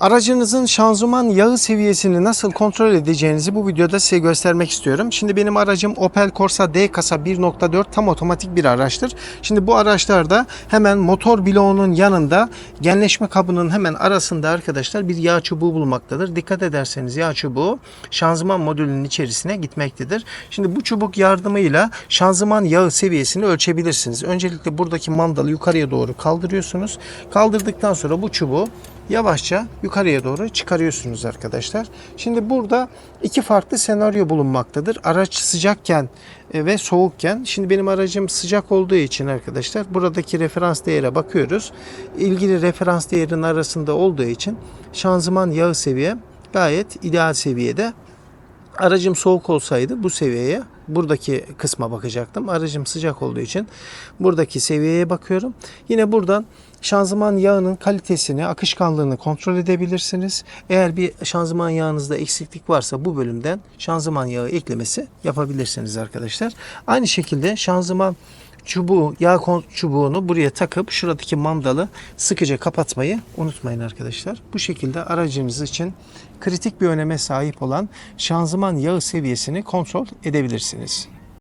Aracınızın şanzıman yağı seviyesini nasıl kontrol edeceğinizi bu videoda size göstermek istiyorum. Şimdi benim aracım Opel Corsa D kasa 1.4 tam otomatik bir araçtır. Şimdi bu araçlarda hemen motor bloğunun yanında genleşme kabının hemen arasında arkadaşlar bir yağ çubuğu bulunmaktadır. Dikkat ederseniz yağ çubuğu şanzıman modülünün içerisine gitmektedir. Şimdi bu çubuk yardımıyla şanzıman yağı seviyesini ölçebilirsiniz. Öncelikle buradaki mandalı yukarıya doğru kaldırıyorsunuz. Kaldırdıktan sonra bu çubuğu yavaşça yukarıya doğru çıkarıyorsunuz arkadaşlar. Şimdi burada iki farklı senaryo bulunmaktadır. Araç sıcakken e, ve soğukken. Şimdi benim aracım sıcak olduğu için arkadaşlar buradaki referans değere bakıyoruz. İlgili referans değerinin arasında olduğu için şanzıman yağı seviye gayet ideal seviyede. Aracım soğuk olsaydı bu seviyeye buradaki kısma bakacaktım. Aracım sıcak olduğu için buradaki seviyeye bakıyorum. Yine buradan şanzıman yağının kalitesini, akışkanlığını kontrol edebilirsiniz. Eğer bir şanzıman yağınızda eksiklik varsa bu bölümden şanzıman yağı eklemesi yapabilirsiniz arkadaşlar. Aynı şekilde şanzıman çubuğu, yağ çubuğunu buraya takıp şuradaki mandalı sıkıca kapatmayı unutmayın arkadaşlar. Bu şekilde aracınız için kritik bir öneme sahip olan şanzıman yağı seviyesini kontrol edebilirsiniz.